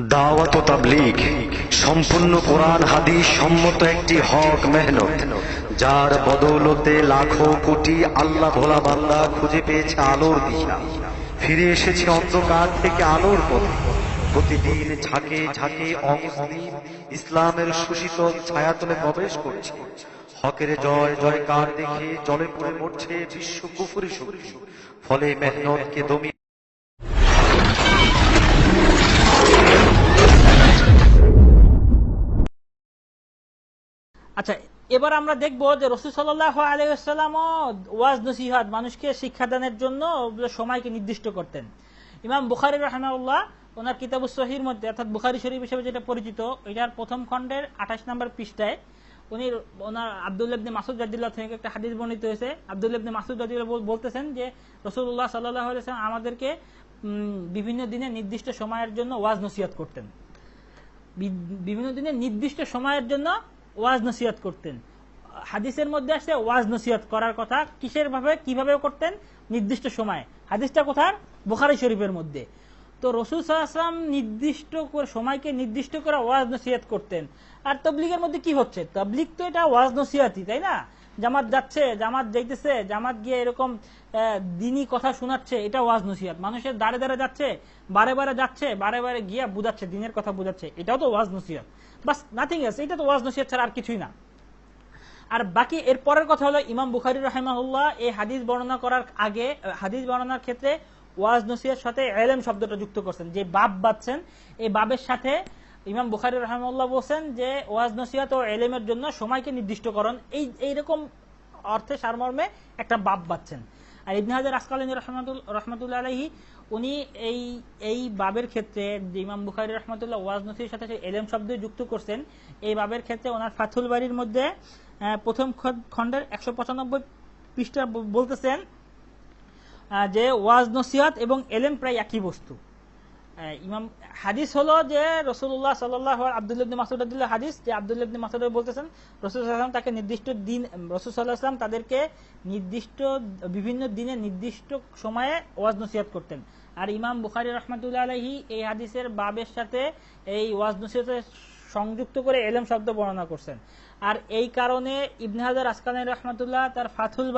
দাওয়াত তাবলীগ, সম্পূর্ণ কোরআন, হাদিস সম্মত একটি হক মেহনত, যার বদৌলতে লাখো কোটি আল্লাহ ভোলা বান্দা খুঁজে পেয়েছে আলোর দিশা। ফিরে এসেছে অন্ধকার থেকে আলোর পথে। প্রতিদিন ঝাঁকে ঝাঁকে অমুসলিম ইসলামের প্রবেশ করছে। হকের জয় জয়কার দেখে জলে পড়ে মরছে বিশ্ব কুফুরি ফলে আচ্ছা এবার আমরা দেখব যে রসুল সাল্লাহ আলাইসাল্লাম ওয়াজ, নসিহাত, মানুষকে শিক্ষাদানের জন্য সময়কে নির্দিষ্ট করতেন। ইমাম বুখারি রহমাউল্লাহ ওনার কিতাবু সহির মধ্যে, অর্থাৎ বুখারি শরীফ হিসেবে যেটা পরিচিত, এটার প্রথম খণ্ডের আঠাশ নম্বর পৃষ্ঠায় উনি ওনার আবদুল্লাবনে মাসুদ রাজিল্লাহ থেকে একটা হাদিস বর্ণিত হয়েছে। আবদুল্লাবনে মাসুদ রাজিল্লাহ বলতেছেন যে রসুল্লাহ সাল্লাহ আলাইসাল্লাম আমাদেরকে বিভিন্ন দিনে নির্দিষ্ট সময়ের জন্য ওয়াজ নসিহত করতেন। বিভিন্ন দিনে নির্দিষ্ট সময়ের জন্য ওয়াজ নসিহত করতেন। হাদিসের মধ্যে আসছে ওয়াজ নসিহত করার কথা। কিসের ভাবে, কীভাবে করতেন? নির্দিষ্ট সময়। হাদিসটা কোথার বুখারি শরীফের মধ্যে। তো রসুল সাল্লাম নির্দিষ্ট সময়কে নির্দিষ্ট করে ওয়াজ নসিহত করতেন। আর তবলিগের মধ্যে কি হচ্ছে? তবলিগ তো এটা ওয়াজ নসিহতই, তাই না? জামাত যাচ্ছে, জামাত যাইতেছে, জামাত গিয়ে এরকম দিনী কথা শোনাচ্ছে, এটা ওয়াজ নসিহত। মানুষের দাঁড়ে দাঁড়ে যাচ্ছে, বারে বারে যাচ্ছে, বারে বারে গিয়া বুঝাচ্ছে, দিনের কথা বুঝাচ্ছে, এটাও তো ওয়াজ নসিহত। বাস নাথিং এলস এটা তো ওয়াজ নসিহত ছাড়া আর কিছুই না। আর বাকি এর পরের কথা হলো ইমাম বুখারি রহমাহুল্লাহ, এই হাদিস বর্ণনা করার আগে হাদিস বর্ণনার ক্ষেত্রে ওয়াজ নসিহর সাথে এলেম শব্দটা যুক্ত করছেন। যে বাপ বাচ্ছেন, এই বাবের সাথে ইমাম বুখারি রহমাল্লাহ বলছেন যে ওয়াজ নসিহত ও এলেমের জন্য সময়কে নির্দিষ্টকরণ, এই, এইরকম অর্থে সারমর্মে একটা বাপ বাচ্ছেন। আর ইবনে হাজার আসকালিনী রহমতুল্লাহ আলহি উনি এই এই বাবের ক্ষেত্রে ইমাম বুখারি রহমতুল্লাহ ওয়াজ নসির সাথে এলেম শব্দ যুক্ত করছেন, এই বাবের ক্ষেত্রে ওনার ফাথুল বাড়ির মধ্যে প্রথম খণ্ডের একশো পঁচানব্বই পৃষ্ঠা বলতেছেন যে ওয়াজ নসিহত এবং এলেম প্রায় একই বস্তু। ইমাম, হাদিস হলো যে রসুল্লাহ সাল্লাহ আবদুল্লাবনী মাসুদ হাদিস, যে আবদুল্লাবনী মাসুদ বলতেছেন রসুল সাল্লাম তাকে নির্দিষ্ট দিন রসুল সাল্লাহ আসলাম তাদেরকে নির্দিষ্ট, বিভিন্ন দিনে নির্দিষ্ট সময়ে ওয়াজ নসিহত করতেন। আর ইমাম বুখারি রহমতুল্লাহ আলহি এই হাদিসের বাবের সাথে এই ওয়াজ নসিহতের সংযুক্ত করে এলেম শব্দ বর্ণনা করছেন। আর এই কারণে ইবনে হাজার আসকানি রহমতুল্লাহ তার ফাথুল